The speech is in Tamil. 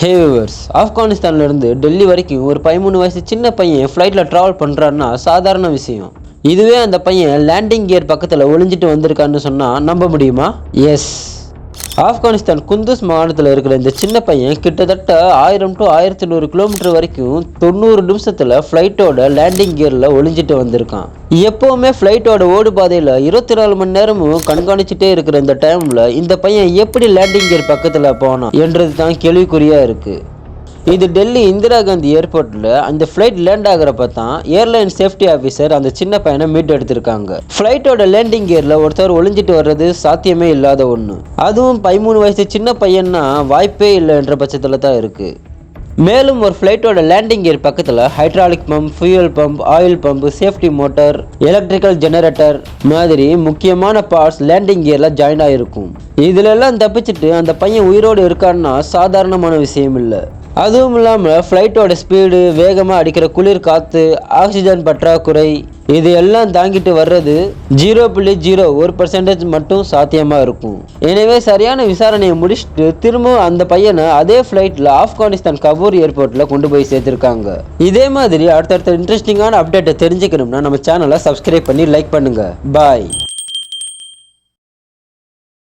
ஹே ஆப்கானிஸ்தான்லேருந்து டெல்லி வரைக்கும் ஒரு பதிமூணு வயசு சின்ன பையன் ஃப்ளைட்டில் ட்ராவல் பண்ணுறான்னா சாதாரண விஷயம். இதுவே அந்த பையன் லேண்டிங் கியர் பக்கத்தில் ஒளிஞ்சிட்டு வந்திருக்கான்னு சொன்னால் நம்ப முடியுமா? எஸ் ஆப்கானிஸ்தான் குந்துஸ் மாவட்டத்தில் இருக்கிற இந்த சின்ன பையன் கிட்டத்தட்ட ஆயிரம் டு ஆயிரத்தி நூறு கிலோமீட்டர் வரைக்கும் தொண்ணூறு நிமிஷத்தில் ஃப்ளைட்டோட லேண்டிங் கியரில் ஒளிஞ்சிட்டு வந்திருக்கான். எப்போவுமே ஃப்ளைட்டோட ஓடு பாதையில் இருபத்தி நாலு மணி நேரமும் கண்காணிச்சுட்டே இருக்கிற இந்த டைமில் இந்த பையன் எப்படி லேண்டிங் கியர் பக்கத்தில் போனான் என்றது தான் கேள்விக்குறியாக இருக்குது இது டெல்லி இந்திரா காந்தி ஏர்போர்ட்டில் அந்த ஃப்ளைட் லேண்ட் ஆகிறப்ப தான் ஏர்லைன் சேஃப்டி ஆஃபீஸர் அந்த சின்ன பையனை மீட் எடுத்திருக்காங்க. ஃப்ளைட்டோட லேண்டிங் கியரில் ஒருத்தர் ஒளிஞ்சிட்டு வர்றது சாத்தியமே இல்லாத ஒன்று அதுவும் பதிமூணு வயசு சின்ன பையன்னா வாய்ப்பே இல்லைன்ற பட்சத்தில் தான் இருக்குது மேலும் ஒரு ஃப்ளைட்டோட லேண்டிங் கியர் பக்கத்தில் hydraulic pump fuel pump oil pump safety motor electrical generator மாதிரி முக்கியமான பார்ட்ஸ் லேண்டிங் கியரில் ஜாயின் ஆகிருக்கும் இதிலெல்லாம் தப்பிச்சிட்டு தப்பிச்சுட்டு அந்த பையன் உயிரோடு இருக்கான்னா சாதாரணமான விஷயம் இல்லை. அதுவும் இல்லாமல் ஃப்ளைட்டோட ஸ்பீடு வேகமாக அடிக்கிற குளிர் காற்று ஆக்சிஜன் பற்றாக்குறை இது எல்லாம் தாங்கிட்டு வர்றது ஜீரோ புள்ளி ஜீரோ ஒரு பர்சன்டேஜ் மட்டும் சாத்தியமாக இருக்கும். எனவே சரியான விசாரணையை முடிச்சுட்டு திரும்பவும் அந்த பையனை அதே ஃப்ளைட்டில் ஆப்கானிஸ்தான் கபூர் ஏர்போர்ட்டில் கொண்டு போய் சேர்த்துருக்காங்க. இதே மாதிரி அடுத்தடுத்த இன்ட்ரெஸ்டிங்கான அப்டேட்டை தெரிஞ்சுக்கணும்னா நம்ம சேனலை சப்ஸ்கிரைப் பண்ணி லைக் பண்ணுங்கள் பாய்